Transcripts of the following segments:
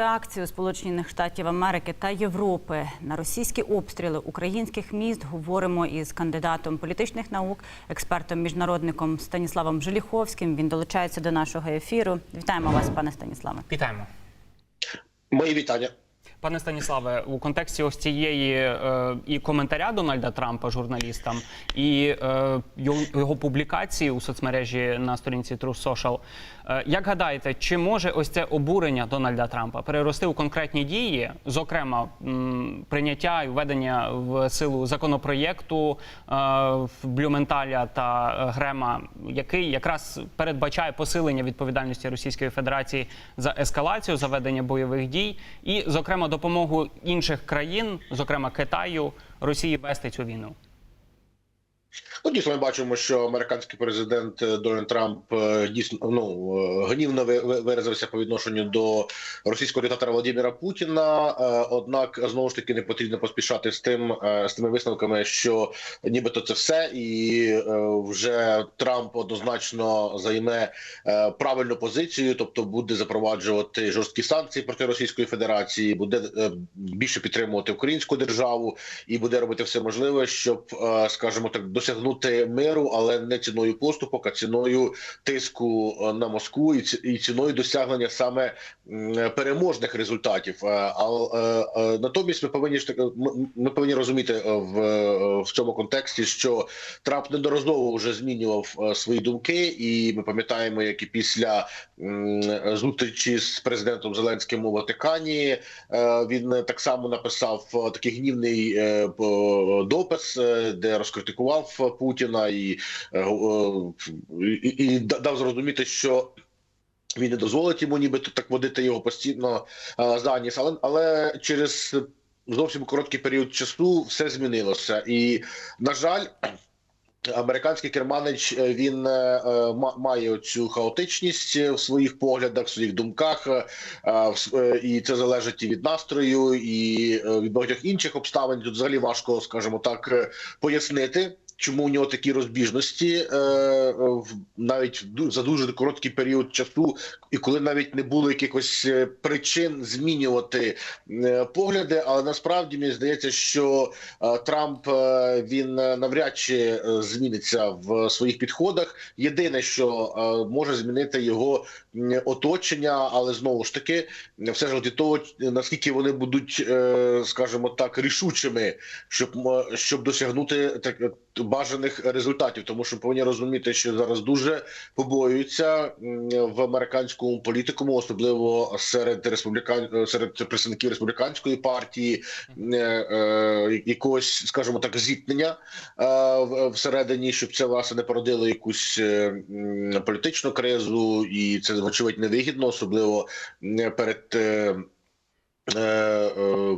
реакції у Сполучених Штатів Америки та Європи на російські обстріли українських міст говоримо із кандидатом політичних наук, експертом міжнародником Станіславом Желіховським. Він долучається до нашого ефіру. Вітаємо вас, пане Станіславе. Вітаємо. Мої вітання. Пане Станіславе, у контексті ось цієї е, і коментаря Дональда Трампа журналістам, і е, його, його публікації у соцмережі на сторінці True Social, е, як гадаєте, чи може ось це обурення Дональда Трампа перерости у конкретні дії, зокрема м, прийняття і введення в силу законопроєкту е, Блюменталя та е, Грема, який якраз передбачає посилення відповідальності Російської Федерації за ескалацію, за ведення бойових дій, і, зокрема, допомогу інших країн, зокрема Китаю, Росії вести цю війну. Ну, дійсно, ми бачимо, що американський президент е, Дональд Трамп е, дійсно ну е, гнівно ви- ви- виразився по відношенню до російського диктатора Володимира Путіна. Однак знову ж таки не потрібно поспішати з тим з тими висновками, що нібито це все, і вже Трамп однозначно займе правильну позицію, тобто буде запроваджувати жорсткі санкції проти Російської Федерації, буде більше підтримувати українську державу і буде робити все можливе, щоб, скажімо так, досягнути миру, але не ціною поступок, а ціною тиску е, на Москву і ціною досягнення саме переможних результатів. Е, А е, натомість ми повинні ж ми повинні розуміти в, в цьому контексті, що Трамп неодноразово вже змінював свої думки, і ми пам'ятаємо, як і після зустрічі з президентом Зеленським у Ватикані він так само написав такий гнівний допис, де розкритикував Путіна і, е, е, і, і дав зрозуміти, що. Він не дозволить йому нібито так водити його постійно е, за ніс, але, але через зовсім короткий період часу все змінилося. І, на жаль, Американський керманич він ма- має цю хаотичність в своїх поглядах, в своїх думках, і це залежить і від настрою, і від багатьох інших обставин. Тут взагалі важко, скажімо так, пояснити. Чому у нього такі розбіжності е, в- навіть за дуже короткий період часу, і коли навіть не було якихось е, причин змінювати е, погляди, але насправді мені здається, що Трамп він навряд чи зміниться в своїх підходах. Єдине, що може змінити його оточення, але знову ж таки, все ж від того, наскільки вони будуть, скажімо так, рішучими, щоб щоб досягнути так бажаних результатів, тому що повинні розуміти, що зараз дуже побоюються в американському політикуму, особливо серед республікан серед представників республіканської партії, е, е, якогось, скажімо так, зіткнення е, всередині, щоб це власне не породило якусь політичну кризу, і це вочевидь невигідно, особливо перед. Е, е,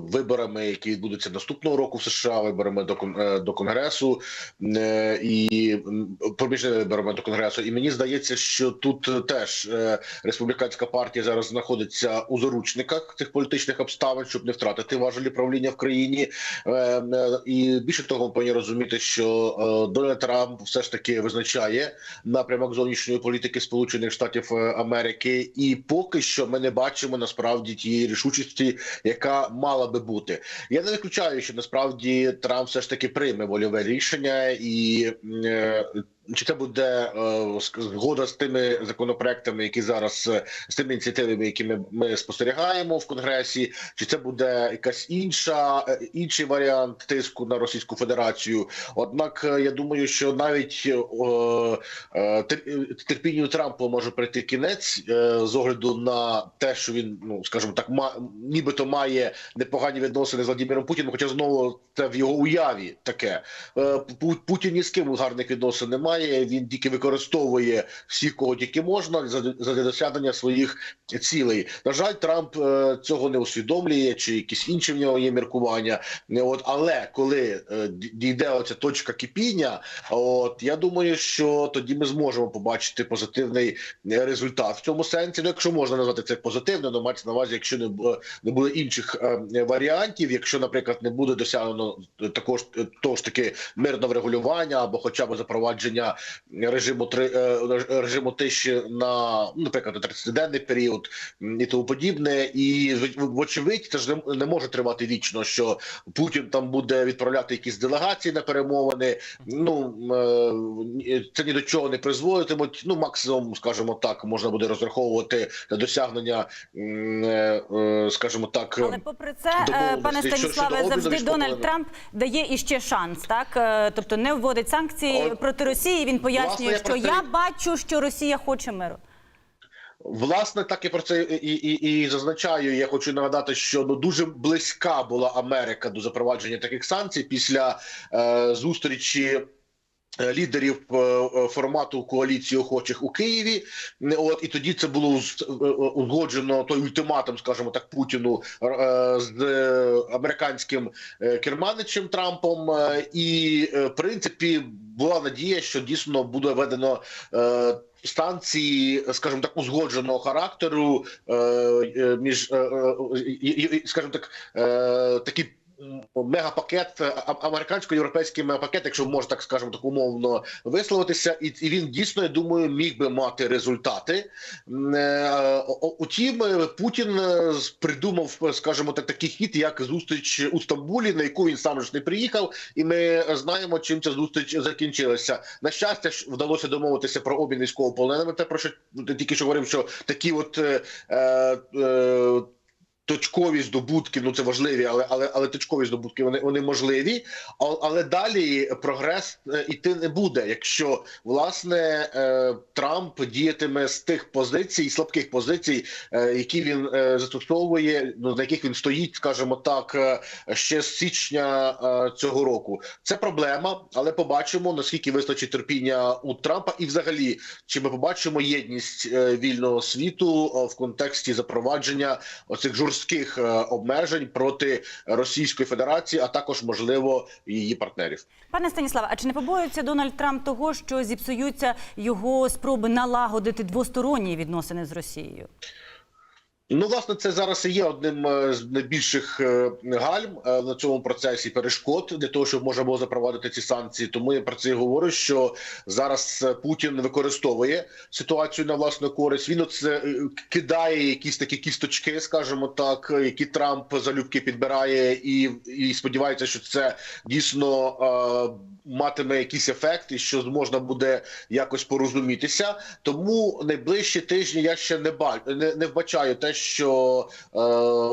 Виборами, які відбудуться наступного року в США, виборами до е, до конгресу і м, проміжними виборами до конгресу. І мені здається, що тут теж республіканська партія зараз знаходиться у заручниках цих політичних обставин, щоб не втратити важелі правління в країні. І більше того, ми повинні розуміти, що Дональд Трамп все ж таки визначає напрямок зовнішньої політики Сполучених Штатів Америки, і поки що ми не бачимо насправді тієї рішучості, яка мала би бути. Я не виключаю, що насправді Трамп все ж таки прийме вольове рішення і. Чи це буде е, згода з тими законопроектами, які зараз е, з тими ініціативами, які ми, ми спостерігаємо в конгресі, чи це буде якась інша е, інший варіант тиску на Російську Федерацію? Однак я думаю, що навіть е, терпінню Трампа може прийти кінець з огляду на те, що він, ну скажімо так, ма, нібито має непогані відносини з Владимиром Путіним, хоча знову це в його уяві таке. Путін ні з ким гарних відносин не має. Він тільки використовує всіх, кого тільки можна, за, досягнення своїх цілей. На жаль, Трамп е, цього не усвідомлює, чи якісь інші в нього є міркування. От, але коли е, дійде оця точка кипіння, от я думаю, що тоді ми зможемо побачити позитивний е, результат в цьому сенсі. Ну, якщо можна назвати це позитивним, то мається на увазі, якщо не, не буде інших варіантів, якщо, наприклад, не буде досягнено також того ж таки мирного врегулювання або хоча б запровадження введення режиму три е, режиму тиші на ну, наприклад, 30-денний період і тому подібне. І вочевидь, це ж не, не може тривати вічно, що Путін там буде відправляти якісь делегації на перемовини. Ну е, це ні до чого не призводитимуть. Ну максимум, скажімо так, можна буде розраховувати на досягнення, е, скажімо так, Але попри це, пане Станіславе, завжди Дональд. Трамп дає іще шанс, так тобто не вводить санкції От, проти Росії. Він пояснює, власне, що я, я бачу, що Росія хоче миру. Власне, так і про це і, і, і зазначаю. Я хочу нагадати, що ну дуже близька була Америка до запровадження таких санкцій після е, зустрічі. Е, Лідерів е, е, формату коаліції охочих у Києві, от і тоді це було уз- узгоджено той ультиматум, скажімо так, Путіну з американським керманичем Трампом. І в принципі була надія, що дійсно буде введено станції, скажімо так, узгодженого характеру між, скажімо так, такі. Мегапакет американсько-європейський мегапакет, якщо можна так скажемо так умовно висловитися, і, він дійсно я думаю міг би мати результати. Е, Утім, е, Путін е, придумав, е, скажімо так, такий хід, як зустріч у Стамбулі, на яку він сам ж не приїхав, і ми е, знаємо, чим ця зустріч закінчилася. На щастя, ж вдалося домовитися про обмін військовополоненими. Те про що тільки що говорив, що такі от. Е, е, Точкові здобутки, ну це важливі, але але але точкові здобутки вони вони можливі. Але далі прогрес е, іти не буде, якщо власне е, Трамп діятиме з тих позицій, слабких позицій, е, які він застосовує, ну на яких він стоїть, скажімо так, ще з січня цього року. Це проблема, але побачимо наскільки вистачить терпіння у Трампа, і взагалі чи ми побачимо єдність вільного світу в контексті запровадження оцих жорстких е, обмежень проти Російської Федерації, а також можливо її партнерів. Пане Станіславе, а чи не побоюється Дональд Трамп того, що зіпсуються його спроби налагодити двосторонні відносини з Росією? Ну, власне, це зараз і є одним е, з найбільших е, гальм е, на цьому процесі перешкод для того, щоб можна було запровадити ці санкції. Тому я про це і говорю. Що зараз Путін використовує ситуацію на власну користь. Він оце кидає якісь такі кісточки, скажімо так, які Трамп залюбки підбирає, і, і сподівається, що це дійсно е, матиме якийсь ефект, і що можна буде якось порозумітися. Тому найближчі тижні я ще не бачу, не, не вбачаю те, що е,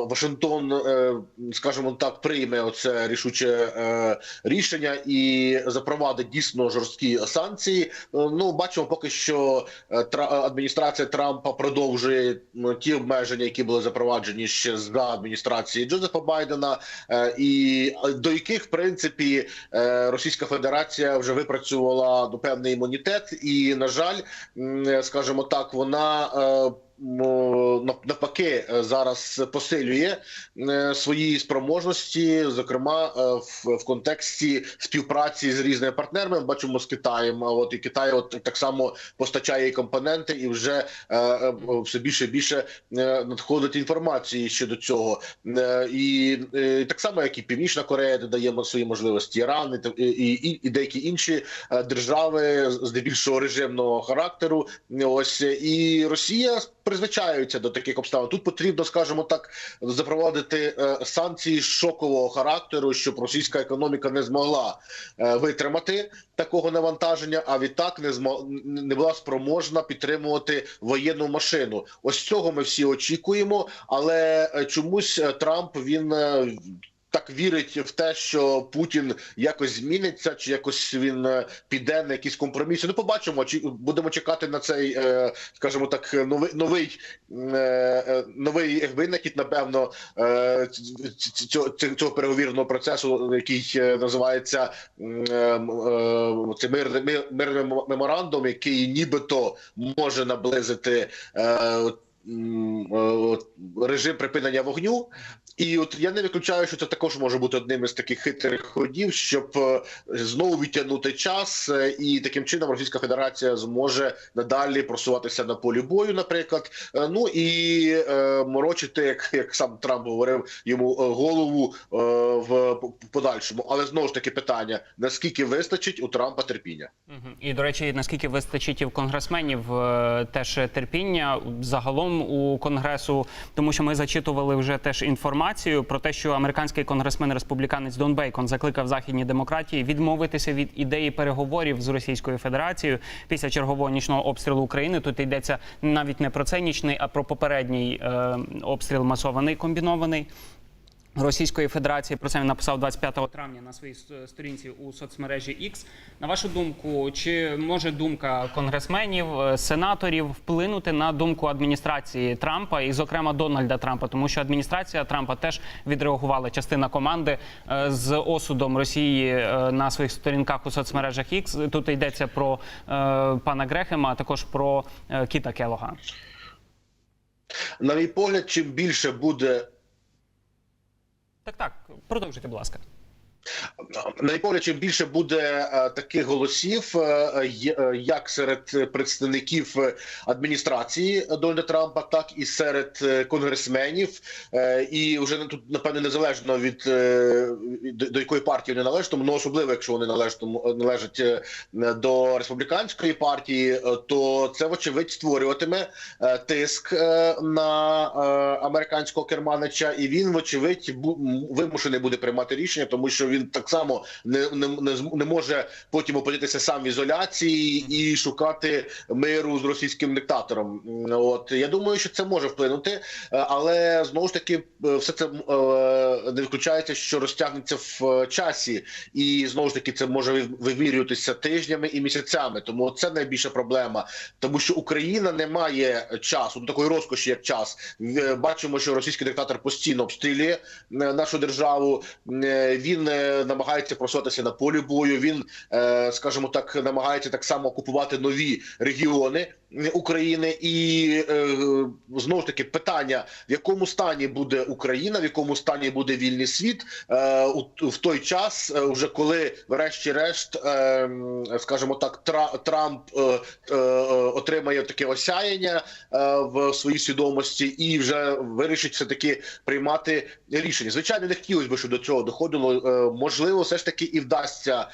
Вашингтон, е, скажімо так, прийме оце рішуче е, рішення і запровадить дійсно жорсткі санкції. Е, Ну бачимо, поки що е, Тра- адміністрація Трампа продовжує ті обмеження, які були запроваджені ще за адміністрації Джозефа Байдена, е, і е, до яких в принципі е, Російська Федерація вже випрацювала ну, певний імунітет, і на жаль, скажімо так, вона. е, навпаки е, зараз посилює е, свої спроможності, зокрема е, в, контексті співпраці з різними партнерами. Бачимо з Китаєм. А от і Китай, от так само постачає компоненти, і вже все більше і більше надходить інформації щодо цього. І так само, як і Північна Корея додає свої можливості, Іран і, і, і, деякі інші держави, здебільшого режимного характеру. Ось і Росія призвичаються до таких обставин. Тут потрібно, скажімо так, запровадити е, санкції шокового характеру, щоб російська економіка не змогла е, витримати такого навантаження, а відтак не змо не була спроможна підтримувати воєнну машину. Ось цього ми всі очікуємо, але е, чомусь Трамп він. Так вірить в те, що Путін якось зміниться, чи якось він е, піде на якісь компроміси. Ну, побачимо, чи будемо чекати на цей, е, скажімо так, новий новий е, новий винахід, напевно, цього, цього- переговірного процесу, який називається це мирний мир- мирний меморандум, який нібито може наблизити. Е, режим припинення вогню. І от я не виключаю, що це також може бути одним із таких хитрих ходів, щоб е, знову відтягнути час, е, і таким чином Російська Федерація зможе надалі просуватися на полі бою, наприклад. Ну і е, морочити, як, як сам Трамп говорив, йому голову е, в подальшому. Але знову ж таки питання: наскільки вистачить у Трампа терпіння? І до речі, наскільки вистачить і в конгресменів теж терпіння загалом у конгресу, тому що ми зачитували вже теж інформацію про те, що американський конгресмен республіканець Дон Бейкон закликав західні демократії відмовитися від ідеї переговорів з Російською Федерацією після чергового нічного обстрілу України. Тут йдеться навіть не про цей нічний, а про попередній е, обстріл масований комбінований. Російської Федерації про це він написав 25 травня на своїй сторінці у соцмережі X. На вашу думку, чи може думка конгресменів, е, сенаторів вплинути на думку адміністрації Трампа і, зокрема, Дональда Трампа, тому що адміністрація Трампа теж відреагувала частина команди е, з осудом Росії е, на своїх сторінках у соцмережах X. Тут йдеться про пана Грехема, а також про Кіта Келога. На мій погляд, чим більше буде Так, так, продовжуйте, будь ласка. На мій погляд, чим більше буде е, таких голосів, е, е, як серед представників адміністрації Дональда Трампа, так і серед конгресменів, і вже тут напевне незалежно від до, якої партії вони належать, тому ну, особливо, якщо вони належать належать до республіканської партії, то це вочевидь створюватиме тиск на американського керманича, і він, вочевидь, вимушений буде приймати рішення, тому що він так само не, не, не, може потім опинитися сам в ізоляції і шукати миру з російським диктатором. От я думаю, що це може вплинути, е, але знову ж таки, е, все це е, не виключається, що розтягнеться в е, часі, і знову ж таки це може вивірюватися тижнями і місяцями. Тому це найбільша проблема, тому що Україна не має часу, ну, такої розкоші, як час. Бачимо, що російський диктатор постійно обстрілює е, нашу державу. Е, Він е, намагається просуватися на полі бою. Він, е, скажімо так, намагається так само окупувати нові регіони України. І е, знову ж таки питання: в якому стані буде Україна, в якому стані буде вільний світ е, в той час, е, вже коли, врешті-решт, скажімо так, Тра- Трамп отримає таке осяяння в своїй свідомості і вже вирішить все таки приймати рішення. Звичайно, не хотілося б, щоб до цього доходило. Можливо, все ж таки і вдасться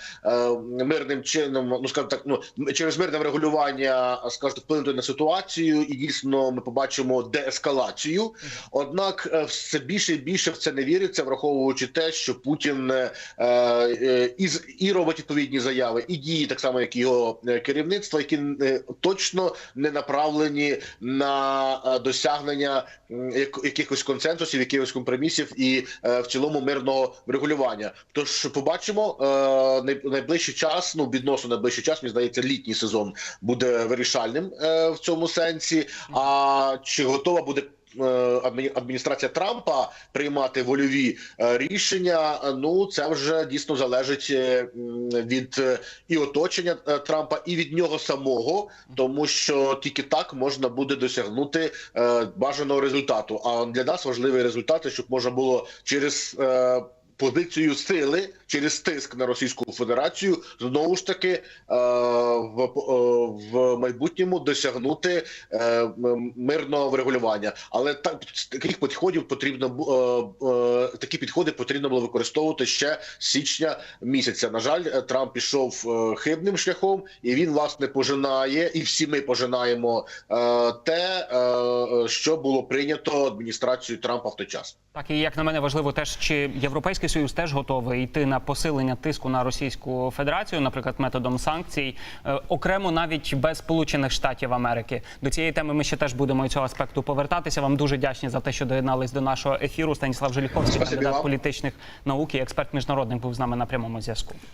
мирним чином, ну скажімо так, ну через мирне врегулювання, скажімо, вплинути на ситуацію, і дійсно ми побачимо деескалацію. Однак е, все більше і більше в це не віриться, враховуючи те, що Путін е, е, і, і робить відповідні заяви, і дії так само, як його е, керівництво, які е, точно не направлені на досягнення якихось консенсусів, якихось компромісів і е, в цілому мирного врегулювання. Тож побачимо е, найближчий час. Ну відносно найближчий час, мені здається, літній сезон буде вирішальним в цьому сенсі. А чи готова буде? е, Адміністрація Трампа приймати вольові е, рішення. е, Ну це вже дійсно залежить е, від е, і оточення е, Трампа, і від нього самого, тому що тільки так можна буде досягнути е, бажаного результату. А для нас важливий результат, щоб можна було через. Позицію сили через тиск на Російську Федерацію знову ж таки е, в, е, в майбутньому досягнути е, мирного врегулювання. Але так таких підходів потрібно такі підходи потрібно було використовувати ще з січня місяця. На жаль, Трамп пішов хибним шляхом, і він власне пожинає, і всі ми пожинаємо те, що було прийнято адміністрацією Трампа в той час. Так, і як на мене важливо теж, чи Європейський Союз теж готовий йти на посилення тиску на Російську Федерацію, наприклад, методом санкцій, е, окремо навіть без Сполучених Штатів Америки. До цієї теми ми ще теж будемо цього аспекту повертатися. Вам дуже вдячні за те, що доєднались до нашого ефіру. Станіслав Желіховський, кандидат політичних наук і експерт міжнародних, був з нами на прямому зв'язку.